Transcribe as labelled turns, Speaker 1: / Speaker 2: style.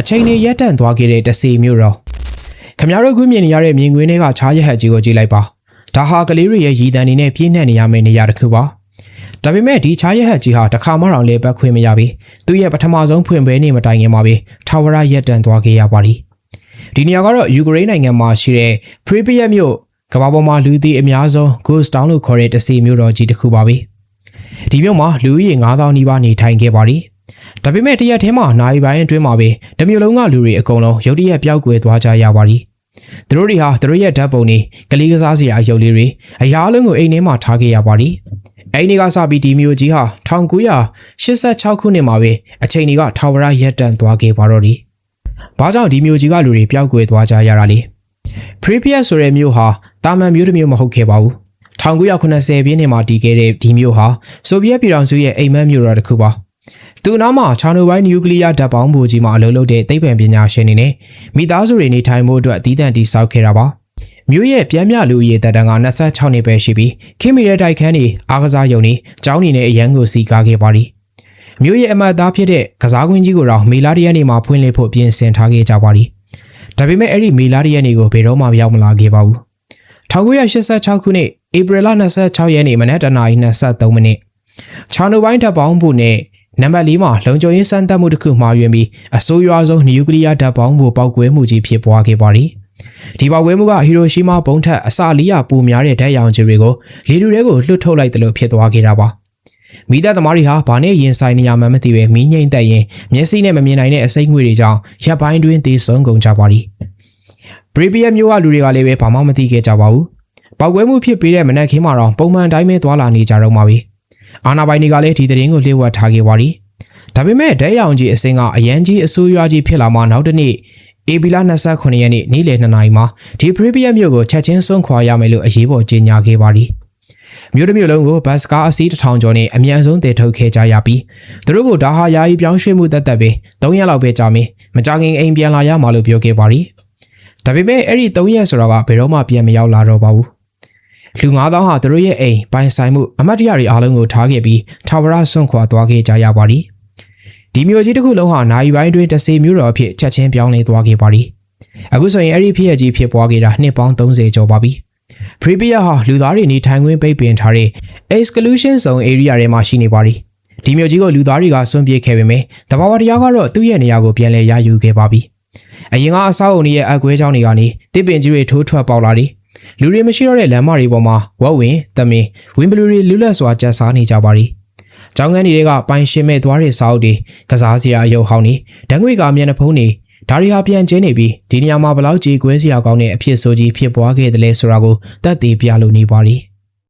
Speaker 1: အချိန်တွေရက်တန့်သွားခဲ့တဲ့တစီမျိုးတော်ခမရတို့ခုမြင်နေရတဲ့မြင်ကွင်းတွေကခြားရဟတ်ကြီးကိုကြည့်လိုက်ပါဒါဟာကလေးတွေရဲ့ရည်တန်နေနဲ့ပြည့်နှက်နေရမယ့်နေရာတစ်ခုပါဒါပေမဲ့ဒီခြားရဟတ်ကြီးဟာတစ်ခါမှတော့လေပတ်ခွင့်မရပြီသူ့ရဲ့ပထမဆုံးဖွင့်ပွဲနေမတိုင်ခင်မှာပဲထာဝရရက်တန့်သွားခဲ့ရပါသည်ဒီနေရာကတော့ယူကရိန်းနိုင်ငံမှာရှိတဲ့ပရီပီယက်မြို့ကမ္ဘာပေါ်မှာလူသိအများဆုံး Ghost Town လို့ခေါ်တဲ့တစီမျိုးတော်ကြီးတစ်ခုပါပဲဒီမြို့မှာလူဦးရေ9000နီးပါးနေထိုင်ခဲ့ပါသည် ဒါပေမဲ့တရက်ထဲမှာနိုင်ပိုင်းအတွင်းမှာပဲတမျိုးလုံးကလူတွေအကုန်လုံးရုတ်တရက်ပျောက်ကွယ်သွားကြရပါသည်။သူတို့တွေဟာသူတို့ရဲ့ဓာတ်ပုံတွေကလေးကစားစရာအယုတ်လေးတွေအရာလုံးကိုအိမ်ထဲမှာထားခဲ့ရပါသည်။အိမ်တွေကစပြီးဒီမျိုးကြီးဟာ1986ခုနှစ်မှာပဲအချိန်တွေကထာဝရရက်တန့်သွားခဲ့ပါတော့သည်။ဘာကြောင့်ဒီမျိုးကြီးကလူတွေပျောက်ကွယ်သွားကြရတာလဲ။ Pripyat ဆိုတဲ့မြို့ဟာတာမန်မြို့တစ်မြို့မဟုတ်ခဲ့ပါဘူး။1980ပြည့်နှစ်မှာတည်ခဲ့တဲ့ဒီမြို့ဟာဆိုဗီယက်ပြည်ထောင်စုရဲ့အိမ်မက်မြို့တော်တစ်ခုပါ။ သူနောက်မှာချာနိုဘိုင်းနျူကလ িয়ার ဓာတ်ပေါင်းဘူကြီးမှာအလုပ်လုပ်တဲ့သိပ္ပံပညာရှင်တွေနဲ့မိသားစုတွေနေထိုင်မှုအတွက်အသီးသန့်တည်ဆောက်ခဲ့တာပါမြို့ရဲ့ပြန်မြလူရေတပ်တန်းက26နှစ်ပဲရှိပြီးခင်မီတဲ့တိုက်ခန်းတွေအားကစားရုံတွေကျောင်းတွေနဲ့အရန်ကိုစီကားခဲ့ပါသည်မြို့ရဲ့အမတ်သားဖြစ်တဲ့ကစားကွင်းကြီးကိုတော့မေလာတရက်နေမှာဖွင့်လှစ်ဖို့ပြင်ဆင်ထားခဲ့ကြပါသည်ဒါပေမဲ့အဲ့ဒီမေလာတရက်နေကိုဘယ်တော့မှမရောက်မလာခဲ့ပါဘူး1986ခုနှစ်ဧပြီလ26ရက်နေ့မနက်တနာရီ23မိနစ်ချာနိုဘိုင်းတပ်ပေါင်းဖို့နဲ့ နံပါတ်၄မှာလုံခြုံရေးစမ်းသပ်မှုတစ်ခုမှာယွင်ပြီးအဆိုးရွားဆုံးနျူကလ িয়ার ဓာတ်ပေါင်းဖို့ပောက်ကွဲမှုကြီးဖြစ်ပွားခဲ့ပါသည်ဒီပောက်ကွဲမှုကဟီရိုရှီမာဘုံထက်အစလီယာပူများတဲ့ဓာတ်ရောင်ကြီးတွေကိုလေတူတွေကိုလွှတ်ထုတ်လိုက်တယ်လို့ဖြစ်သွားခဲ့တာပါမိသားသမားတွေဟာဘာနဲ့ရင်ဆိုင်နေရမှန်းမသိပဲမီးငိမ့်တက်ရင်မျက်စိနဲ့မမြင်နိုင်တဲ့အစိမ့်ငွေတွေကြောင့်ရပ်ပိုင်းတွင်သေဆုံးကုန်ကြပါသည်ပရီပီယက်မျိုးကလူတွေကလည်းပဲဘာမှမသိခဲ့ကြပါဘူးပောက်ကွဲမှုဖြစ်ပြီးတဲ့မနက်ခင်းမှာတော့ပုံမှန်တိုင်းပဲသွာလာနေကြတော့မှာပဲ အာနာပိုင်တွေကလည်းဒီသတင်းကိုလျှို့ဝှက်ထားခဲ့ပါသည်ဒါပေမဲ့ဒဲရောင်ကြီးအစင်းကအရန်ကြီးအဆိုးရွားကြီးဖြစ်လာမှနောက်တစ်နေ့အေဘီလာ29ရက်နေ့နေ့လယ်2နာရီမှာဒီပရီပီယက်မြို့ကိုချက်ချင်းဆုံးခွာရမယ်လို့အရေးပေါ်ကြေညာခဲ့ပါသည်မြို့တစ်မြို့လုံးကိုဘတ်စကားအစီးတစ်ထောင်ကျော်နဲ့အမြန်ဆုံးတည်ထုတ်ခဲ့ကြရပြီးသူတို့ကဒါဟာယာယီပြောင်းရွှေ့မှုတတ်တတ်ပဲ3ရက်လောက်ပဲကြာမင်းမကြခင်အိမ်ပြန်လာရမှာလို့ပြောခဲ့ပါသည်ဒါပေမဲ့အဲ့ဒီ3ရက်ဆိုတော့ကဘယ်တော့မှပြန်မရောက်လာတော့ပါဘူး လူ9000ဟာသူတို့ရဲ့အိမ်ပိုင်ဆိုင်မှုအမတ်တရတွေအားလုံးကိုထားခဲ့ပြီးထာဝရဆွန့်ခွာသွားခဲ့ကြရပါသည်ဒီမျိုးကြီးတစ်ခုလုံးဟာနိုင်ပိုင်းတွင်တစေမျိုးတော်အဖြစ်ချက်ချင်းပြောင်းလဲသွားခဲ့ပါသည်အခုဆိုရင်အဲ့ဒီဖြစ်ရကြီးဖြစ်ပွားခဲ့တာနှစ်ပေါင်း30ကျော်ပါပြီပရီပီယာဟာလူသားတွေနေထိုင်ခွင့်ပိတ်ပင်ထားတဲ့ exclusion zone area ထဲမှာရှိနေပါသည်ဒီမျိုးကြီးကိုလူသားတွေကစွန့်ပြေးခဲ့ပေမဲ့တဘာဝတရားကတော့သူ့ရဲ့နေရာကိုပြန်လဲရယူခဲ့ပါပြီအရင်ကအဆောက်အုံတွေရဲ့အကွဲကြောင်းတွေကနေတစ်ပင်ကြီးတွေထိုးထွက်ပေါက်လာသည် လူတွေမရှိတော့တဲ့လမ်းမတွေပေါ်မှာဝက်ဝင်တမင်ဝင်းဘလူတွေလွတ်လပ်စွာကျတ်စားနေကြပါသည်။ကျောင်းကန်းတွေကပိုင်ရှင်မဲ့သွားတဲ့စာအုပ်တွေကစားစရာအယုတ်ဟောင်းတွေဓာတ်ငွေကမျက်နှာဖုံးတွေဒါတွေဟာပြန်ကျင်းနေပြီးဒီနေရာမှာဘလောက်ကြီးကွဲစရာကောင်းတဲ့အဖြစ်ဆိုကြီးဖြစ်ပွားခဲ့တယ်လဲဆိုတာကိုတတ်သိပြလို့နေပါ ರಿ